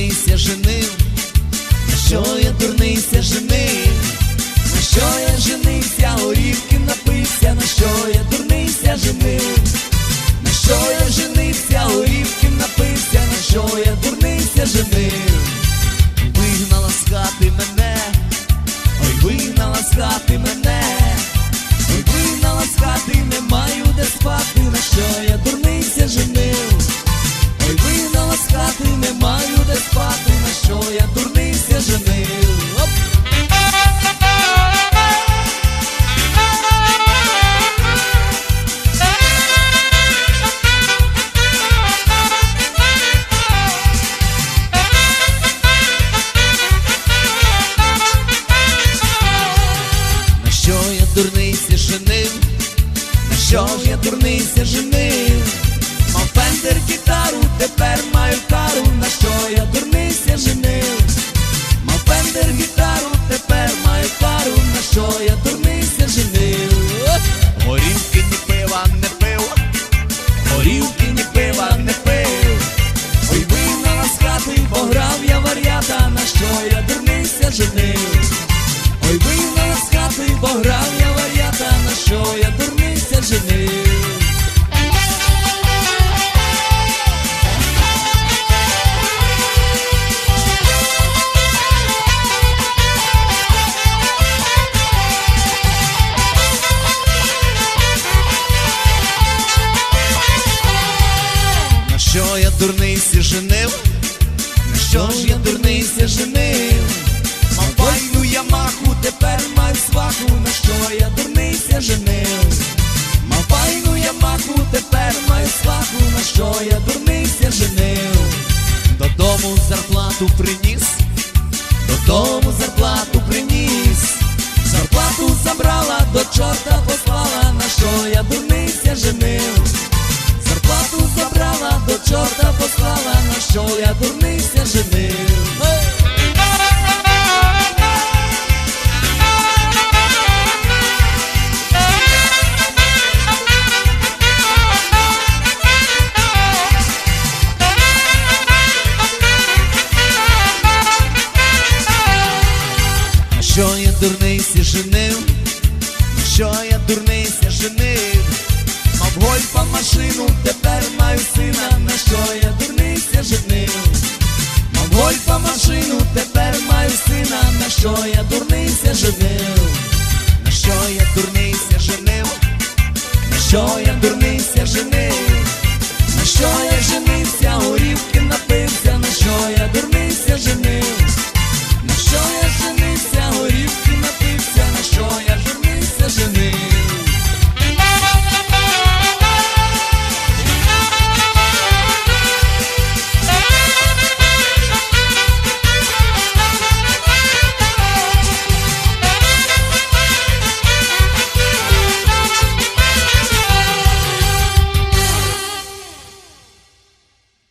дурнийся женив, на що я дурнийся женив, на що я женився, горівки напився, на що я дурнийся женив, на що я женився, горівки напився, на що я дурнийся женив, вигнала з хати мене, ой, вигнала з хати мене, ой, вигнала з хати, не маю де спати, на що я дурнийся женив. горілки, ні пива не пив, Ой, вина нас хати пограв я вар'ята, на що я дурниця женив. Що ж я дурниця женив? Мав файну я маху, тепер маю сваху, на що я дурниця женив? Мав файну я маху, тепер маю сваху, на що я дурниця женив? Додому зарплату приніс, додому зарплату приніс, зарплату забрала, до чорта послала, на що я дурниця женив? Зарплату забрала, до Що я дурниця женив? Що я дурниця женив? Мав гольфа машину, тепер маю сина, на що я дурниця женив? Мав гольфа машину, тепер маю сина, на що я дурниця женив? На що я дурниця женив? На що я дурниця женив? На що я женився, горівки